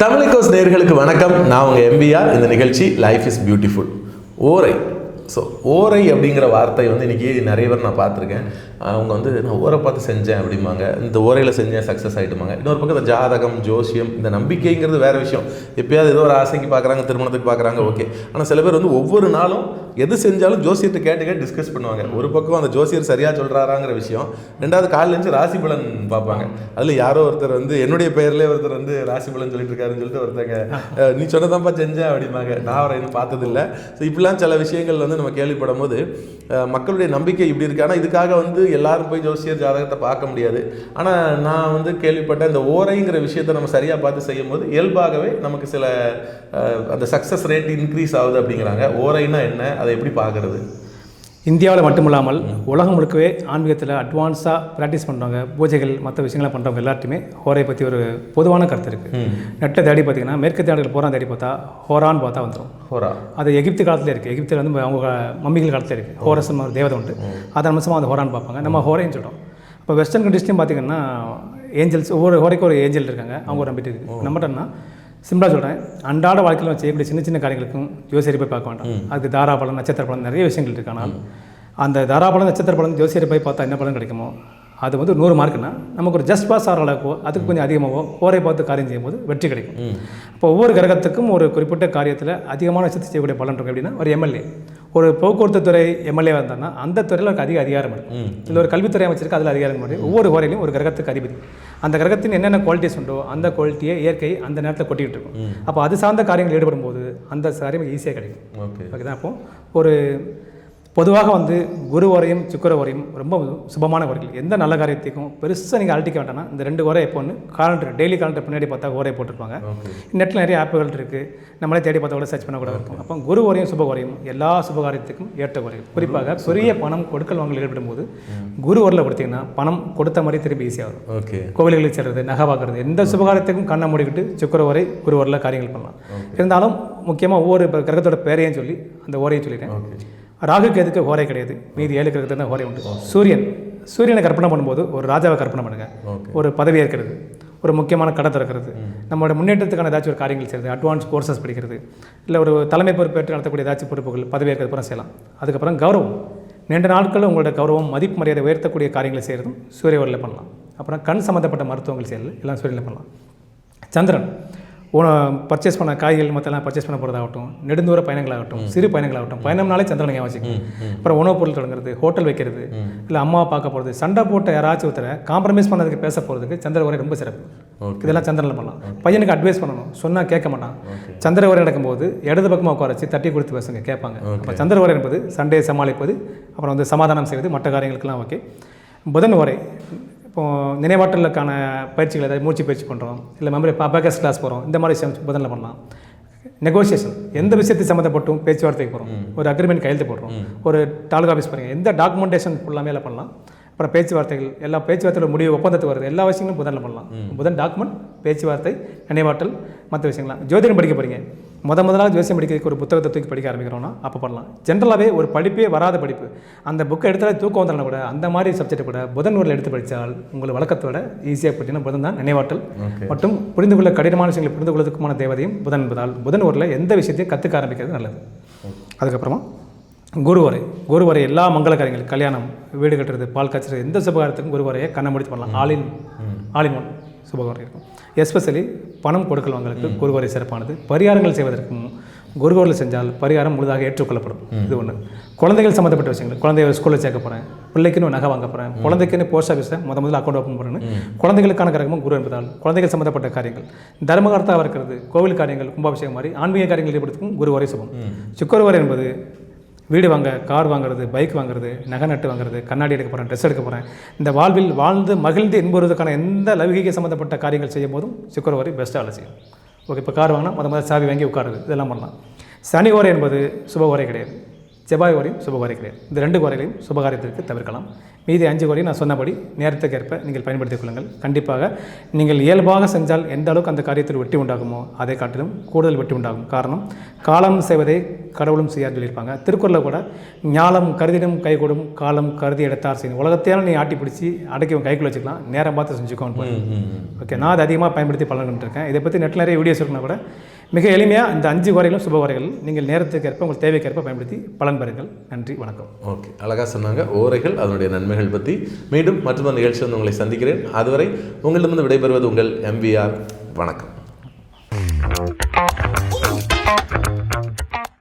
தமிழிகோஸ் நேர்களுக்கு வணக்கம். நான் உங்கள் எம்பிஆர் இந்த நிகழ்ச்சி லைஃப் இஸ் பியூட்டிஃபுல் ஓரை. ஸோ ஓரை அப்படிங்கிற வார்த்தை வந்து இன்றைக்கி நிறைய பேர் நான் பார்த்துருக்கேன். அவங்க வந்து நான் ஓரை பார்த்து செஞ்சேன் அப்படிம்பாங்க. இந்த ஓரையில் செஞ்சேன் சக்ஸஸ் ஆகிட்டுமாங்க இன்னொரு பக்கம் இந்த ஜாதகம் ஜோசியம் இந்த நம்பிக்கைங்கிறது வேறு விஷயம். எப்பயாவது ஏதோ ஒரு ஆசைக்கு பார்க்குறாங்க திருமணத்துக்கு பார்க்குறாங்க ஓகே. ஆனால் சில பேர் வந்து ஒவ்வொரு நாளும் எது செஞ்சாலும் ஜோசியத்தை கேட்டு கேட்டு டிஸ்கஸ் பண்ணுவாங்க. ஒரு பக்கம் அந்த ஜோசியர் சரியாக சொல்கிறாராங்கிற விஷயம் ரெண்டாவது காலையில இருந்து ராசி பலன் பார்ப்பாங்க. அதில் யாரோ ஒருத்தர் வந்து என்னுடைய பெயர்லேயே ஒருத்தர் வந்து ராசி பலன் சொல்லிட்டு இருக்காருன்னு சொல்லிட்டு ஒருத்தங்க நீ சொன்னதான்ப்பா செஞ்சேன் அப்படிம்பாங்க. நான் அவரை இன்னும் பார்த்ததில்ல. ஸோ இப்படிலாம் சில விஷயங்கள் வந்து நம்ம கேள்விப்படும் போது மக்களுடைய நம்பிக்கை இப்படி இருக்கு. ஆனால் இதுக்காக வந்து எல்லாரும் போய் ஜோசியர் ஜாதகத்தை பார்க்க முடியாது. ஆனால் நான் வந்து கேள்விப்பட்ட இந்த ஓரைங்கிற விஷயத்தை நம்ம சரியாக பார்த்து செய்யும் போது இயல்பாகவே நமக்கு சில அந்த சக்ஸஸ் ரேட் இன்க்ரீஸ் ஆகுது அப்படிங்கிறாங்க. ஓரைனா என்ன? அதை எப்படி பார்க்கறது? இந்தியாவில் மட்டுமில்லாமல் உலகம் முழுக்கவே ஆன்மீகத்தில் அட்வான்ஸாக ப்ராக்டிஸ் பண்ணுறவங்க பூஜைகள் மற்ற விஷயங்களை பண்ணுறவங்க எல்லாத்தையுமே ஹோரை பற்றி ஒரு பொதுவான கருத்து இருக்குது நெட்டை தேடி பார்த்தீங்கன்னா மேற்கு தேடல் போகிறான் தேடி பார்த்தா ஹோரான்னு பார்த்தா வந்துடும் ஹோரா. அது எகிப்து காலத்தில் இருக்குது எகிப்தில் வந்து அவங்க மம்மிகள் காலத்தில் இருக்குது ஹோரஸ்னு ஒரு தேவதை உண்டு. அதன் அம்சமாக அந்த ஹோரான்னு பார்ப்பாங்க. நம்ம ஹோரேன்னு சொல்கிறோம் இப்போ வெஸ்டர்ன் கண்ட்ரிஸ்லையும் பார்த்தீங்கன்னா ஏஞ்சல்ஸ் ஒவ்வொரு ஹோரைக்கும் ஒரு ஏஞ்சல் இருக்காங்க. அவங்க ஒரு நம்பிட்டு இருக்குது நம்மகிட்டன்னா சிம்பிளாக சொல்கிறேன் அன்றாட வாழ்க்கையில் நம்ம செய்யக்கூடிய சின்ன சின்ன காரியங்களுக்கும் ஜோசியரை போய் பார்க்க வேண்டாம். அதுக்கு தாராபலம் நட்சத்திர பலன் நிறைய விஷயங்கள் இருக்கு. ஆனால் அந்த தாராபலம் நட்சத்திர பலன் ஜோசியரை போய் பார்த்தா என்ன பலன் கிடைக்குமோ அது வந்து நூறு மார்க்குன்னா நமக்கு ஒரு ஜஸ்ட் பாஸ் ஆகிற அளவுக்கோ அதுக்கு கொஞ்சம் அதிகமாகவோ ஓரை பார்த்து காரியம் செய்யும்போது வெற்றி கிடைக்கும். இப்போ ஒவ்வொரு கிரகத்துக்கும் ஒரு குறிப்பிட்ட காரியத்தில் அதிகமான விஷயத்தை செய்யக்கூடிய பலன் இருக்கும். அப்படின்னா ஒரு எம்எல்ஏ ஒரு போக்குவரத்து துறை எம்எல்ஏவாக இருந்தாங்கன்னா அந்த துறையில் அவருக்கு அதிக அதிகாரம் இருக்கும். இல்லை ஒரு கல்வித்துறை அமைச்சிருக்கு அதில் அதிகாரம் மாதிரி ஒவ்வொரு ஓரையிலையும் ஒரு கிரகத்துக்கு அதிபதி. அந்த கிரகத்தின் என்னென்ன குவாலிட்டிஸ் உண்டோ அந்த குவாலிட்டியை இயற்கை அந்த நேரத்தில் கொட்டிக்கிட்டு இருக்கும் அப்போ அது சார்ந்த காரியங்கள் ஈடுபடும் போது அந்த காரியம் ஈஸியாக கிடைக்கும். ஓகே. ஓகே அப்போ ஒரு பொதுவாக வந்து குரு வரையும் சுக்கர வரையும் ரொம்ப சுபமான வரைகள். எந்த நல்ல காரியத்துக்கும் பெருசாக நீங்கள் அழட்டிக்க வேண்டாம்னா இந்த ரெண்டு உரை எப்போ ஒன்று காலண்டர் டெய்லி காலண்டர் பின்னாடி பார்த்தா உரை போட்டிருப்பாங்க. நெட்டில் நிறைய ஆப்புகள் இருக்குது நம்மளே தேடி பார்த்தா கூட சர்ச் பண்ண கூட இருக்கும் அப்போ குரு வரையும் சுப வரையும் எல்லா சுப காரியத்துக்கும் ஏற்ற குறையும் குறிப்பாக பெரிய பணம் கொடுக்கல் வாங்கல் ஈடுபடும் போது குரு உரில் கொடுத்தீங்கன்னா பணம் கொடுத்த மாதிரி திரும்பி ஈஸியாக வரும். ஓகே. கோவில்களுக்கு செல்றது நகை பார்க்குறது எந்த சுபகாரத்துக்கும் கண்ணை மூடிக்கிட்டு சுக்கர வரை குரு வரல காரியங்கள் பண்ணலாம். இருந்தாலும் முக்கியமாக ஒவ்வொரு இப்ப கிரகத்தோட பேரையும் சொல்லி அந்த ஓரையும் சொல்லிட்டேன். ராகு கேதுக்கு ஹோரை கிடையாது. மீதி ஏழு கிரகத்துக்கு தான் ஹோரை உண்டு. சூரியன் சூரியனை கற்பனை பண்ணும்போது ஒரு ராஜாவை கற்பனை பண்ணுங்க. ஒரு பதவி ஏற்கிறது ஒரு முக்கியமான கடை திறக்கிறது. நம்மளோட முன்னேற்றத்துக்கான ஏதாச்சும் ஒரு காரியங்கள் செய்கிறது அட்வான்ஸ் கோர்சஸ் படிக்கிறது இல்லை ஒரு தலைமை பொறுப்பேற்று நடத்தக்கூடிய ஏதாச்சும் பொறுப்புகள் பதவி ஏற்கிறது அப்புறம் செய்யலாம். அதுக்கப்புறம் கௌரவம். நீண்ட நாட்கள் உங்களோட கௌரவம் மதிப்பு மரியாதை உயர்த்தக்கூடிய காரியங்களை செய்கிறதும் சூரிய ஒளியில் பண்ணலாம். அப்புறம் கண் சம்மந்தப்பட்ட மருத்துவங்கள் செய்யறது எல்லாம் சூரியனில் பண்ணலாம். சந்திரன் பர்ச்சேஸ் பண்ண காய்கள் மற்றெல்லாம் பர்ச்சேஸ் பண்ண போகிறதாகட்டும் நெடுந்தூர பயணங்களாகட்டும் சிறு பயணங்களாகட்டும் பயணம்னாலே சந்திரனை ஞாபகம் அப்புறம் உணவுப் பொருள் தொடங்குறது ஹோட்டல் வைக்கிறது இல்லை அம்மாவை பார்க்க போகிறது சண்டை போட்ட யாராச்சும் ஒருத்தரை காம்ப்ரமைஸ் பண்ணதுக்கு பேச போகிறதுக்கு சந்திர உரை ரொம்ப சிறப்பு. இதெல்லாம் சந்திரனில் பண்ணலாம். பையனுக்கு அட்வைஸ் பண்ணணும். சொன்னால் கேட்க மாட்டான். சந்திர உரை நடக்கும்போது இடது பக்கமாக உட்கார வச்சு தட்டி கொடுத்து பேசுங்க கேட்பாங்க. அப்போ சந்திர உரை என்பது சண்டையை சமாளிப்பது அப்புறம் வந்து சமாதானம் செய்வது மற்ற காரியங்களுக்கெல்லாம் ஓகே. புதன் உரை இப்போ நினைவாற்றலுக்கான பயிற்சிகள் ஏதாவது மூச்சு பயிற்சி பண்ணுறோம் இல்லை மெமரி அபேக்கஸ் கிளாஸ் போகிறோம் இந்த மாதிரி விஷயம் புதனில் பண்ணலாம். நெகோசியேஷன் எந்த விஷயத்தை சம்மந்தப்பட்டும் பேச்சுவார்த்தைக்கு போகிறோம் ஒரு அக்ரிமெண்ட் கையெழுத்து போடுறோம். ஒரு தாலுகா ஆஃபீஸ் போகிறீங்க எந்த டாக்குமெண்டேஷன் ஃபுல்லாமே எல்லாம் பண்ணலாம். அப்புறம் பேச்சுவார்த்தைகள் எல்லா பேச்சுவார்த்தையோட முடிவு ஒப்பந்தத்துக்கு வருது எல்லா விஷயங்களும் புதனில் பண்ணலாம். புதன் டாக்குமெண்ட் பேச்சுவார்த்தை நினைவாற்றல் மற்ற விஷயங்கள்லாம். ஜோதிடம் படிக்க போகிறீங்க முத முதலாக ஜோசியம் படிக்கிறதுக்கு ஒரு புத்தகத்தை தூக்கி படிக்க ஆரம்பிக்கிறோம்னா அப்போ பண்ணலாம் ஜென்ரலாகவே ஒரு படிப்பே வராத படிப்பு. அந்த புக்கை எடுத்தாலே தூக்கம் வந்துடனா கூட. அந்த மாதிரி சப்ஜெக்ட் கூட புதன் நூலில் எடுத்து படித்தால் உங்கள் வழக்கத்தோட ஈஸியாக போட்டிங்கன்னா புதன் தான் நினைவாற்றல். மற்றும் புரிந்து கொள்ள கடினமான விஷயங்களை புரிந்து கொள்வதற்குமான தேவதையும் புதன் என்பதால் புதன் ஊரில் எந்த விஷயத்தையும் கற்றுக்க ஆரம்பிக்கிறது நல்லது. அதுக்கப்புறமா குருவரை குருவரை எல்லா மங்கள காரியங்கள் கல்யாணம் வீடு கட்டுறது பால் காய்ச்சறது எந்த சுபகாரத்துக்கும் குருவரையை கண்ணை முடித்து பண்ணலாம் ஆலின் ஆலின் ஒன் சுபகாரம் இருக்கும். எஸ்பெஷலி பணம் கொடுக்கல் வாங்கலுக்கு குருவரை சிறப்பானது. பரிகாரங்கள் செய்வதற்கும் குருவரில் செஞ்சால் பரிகாரம் முழுதாக ஏற்றுக்கொள்ளப்படும். இது ஒன்று குழந்தைகள் சம்மந்தப்பட்ட விஷயங்கள். குழந்தைய ஸ்கூலில் சேர்க்க போகிறேன் பிள்ளைக்குன்னு நகை வாங்க போகிறேன் குழந்தைக்குன்னு போஸ்ட் ஆஃபீஸில் முத முதல்ல அக்கௌண்ட் ஓப்பன் பண்ணுறேன்னு குழந்தைகளுக்கான கிரகமும் குரு என்பதால் குழந்தைகள் சம்மந்தப்பட்ட காரியங்கள். தர்மகர்த்தாவாக இருக்கிறது கோவில் காரியங்கள் கும்பாபிஷேகம் மாதிரி ஆன்மீக காரியங்கள் ஈடுபடுத்துக்கும் குரு வரை சுபம் சுக்கரவரை என்பது வீடு வாங்க கார் வாங்குறது பைக் வாங்குறது நகை நட்டு வாங்குறது கண்ணாடி எடுக்க போகிறேன் ட்ரெஸ் எடுக்க போகிறேன் இந்த வாழ்வில் வாழ்ந்து மகிழ்ந்து என்பதுக்கான எந்த லௌகிக சம்மந்தப்பட்ட காரியங்கள் செய்யும் போதும் சுக்கரவரை பெஸ்ட்டாக வேலை செய்யும் ஓகே இப்போ கார் வாங்கினா முத முதல் சாவி வாங்கி உட்காருது இதெல்லாம் பண்ணலாம். சனி ஓரை என்பது சுப ஓரை கிடையாது. செவ்வாய் ஓரையும் சுப ஓரை கிடையாது. இந்த ரெண்டு ஓரைகளையும் சுபகாரியத்திற்கு தவிர்க்கலாம். மீதி அஞ்சு வரையும் நான் சொன்னபடி நேரத்துக்கு ஏற்ப நீங்கள் பயன்படுத்திக் கொள்ளுங்கள். கண்டிப்பாக நீங்கள் இயல்பாக செஞ்சால் எந்த அளவுக்கு அந்த காரியத்தில் வெற்றி உண்டாகுமோ அதை காட்டிலும் கூடுதல் வெற்றி உண்டாகும். காரணம் காலம் செய்வதை கடவுளும் செய்யான்னு சொல்லியிருப்பாங்க. திருக்குறளில் கூட ஞாலம் கருதிடும் கைகூடும் காலம் கருதி எடுத்தார் செய்யும். உலகத்தையால நீ ஆட்டி பிடிச்சி அடக்கி கைக்குள்ள வச்சுக்கலாம். நேரம் பார்த்து செஞ்சுக்கோன்னு ஓகே நான் அதை அதிகமாக பயன்படுத்தி பலன் கண்டிருக்கேன் இதை பற்றி நெட்டில் நிறைய வீடியோஸ் இருக்குன்னா கூட மிக எளிமையாக இந்த அஞ்சு வரைகளும் சுப வரைகள் நீங்கள் நேரத்துக்கு ஏற்ப உங்கள் தேவைக்கேற்ப பயன்படுத்தி பலன் பெறுங்கள். நன்றி வணக்கம். ஓகே அழகாக சொன்னாங்க. ஓரைகள் அதனுடைய நன்மைகள் பற்றி மீண்டும் மற்றொரு நிகழ்ச்சி வந்து உங்களை சந்திக்கிறேன். அதுவரை உங்களிடமிருந்து விடைபெறுவது உங்கள் எம்விஆர் வணக்கம்.